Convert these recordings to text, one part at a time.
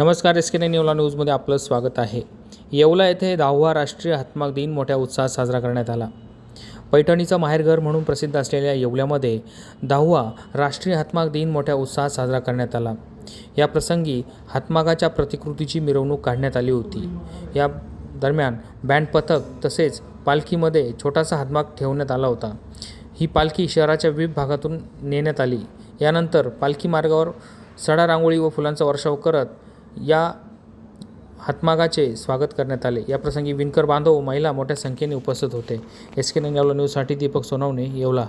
नमस्कार S K nine Yeola न्यूजमध्ये आपलं स्वागत आहे. येवला येथे दहावा राष्ट्रीय हातमाग दिन मोठ्या उत्साहात साजरा करण्यात आला. पैठणीचं माहेरघर म्हणून प्रसिद्ध असलेल्या येवल्यामध्ये दहावा राष्ट्रीय हातमाग दिन मोठ्या उत्साहात साजरा करण्यात आला. या प्रसंगी हातमागाच्या प्रतिकृतीची मिरवणूक काढण्यात आली होती. या दरम्यान बँड पथक तसेच पालखीमध्ये छोटासा हातमाग ठेवण्यात आला होता. ही पालखी शहराच्या विविध भागातून नेण्यात आली. यानंतर पालखी मार्गावर सडा रांगोळी व फुलांचा वर्षाव करत या हातमागाचे स्वागत करण्यात आले. याप्रसंगी विणकर बांधव महिला मोठ्या संख्येने उपस्थित होते. एस के नंगावला न्यूजसाठी दीपक सोनवणे येवला.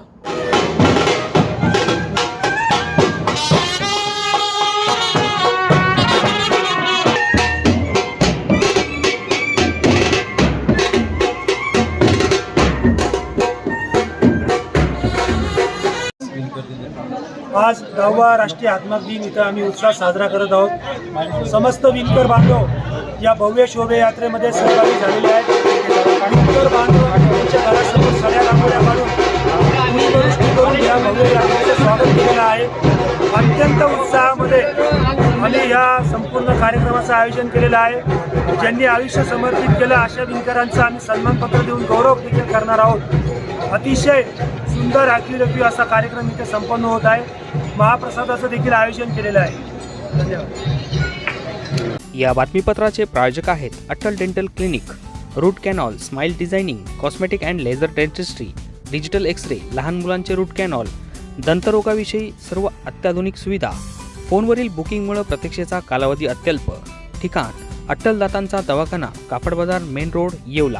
आज दहावा राष्ट्रीय हातमाग दिन इथं आम्ही उत्साह साजरा करत आहोत. समस्त विणकर बांधव या भव्य शोभायात्रेमध्ये सहभागी झालेले आहेत. विणकर बांधव त्यांच्या घरासमोर सगळ्या रांगोळ्या काढून करून या भव्य यात्रेचं स्वागत केलेलं आहे. अत्यंत उत्साहामध्ये आम्ही या संपूर्ण कार्यक्रमाचं आयोजन केलेलं आहे. ज्यांनी आयुष्य समर्पित केलं अशा विणकरांचं आम्ही सन्मानपत्र देऊन गौरव देखील करणार आहोत. अतिशय सुंदर राखीव असा कार्यक्रम इथे संपन्न होत आहे. महाप्रसादाचं देखील आयोजन केलेलं आहे. धन्यवाद. या बातमीपत्राचे प्रायोजक आहेत Atal dental clinic root canal smile designing cosmetic and laser dentistry digital X ray लहान मुलांचे रूट कॅनॉल दंतरोगाविषयी सर्व अत्याधुनिक सुविधा फोनवरील बुकिंगमुळे प्रतीक्षेचा कालावधी अत्यल्प. ठिकाण अट्टल दातांचा दवाखाना कापड बाजार मेन रोड येवला.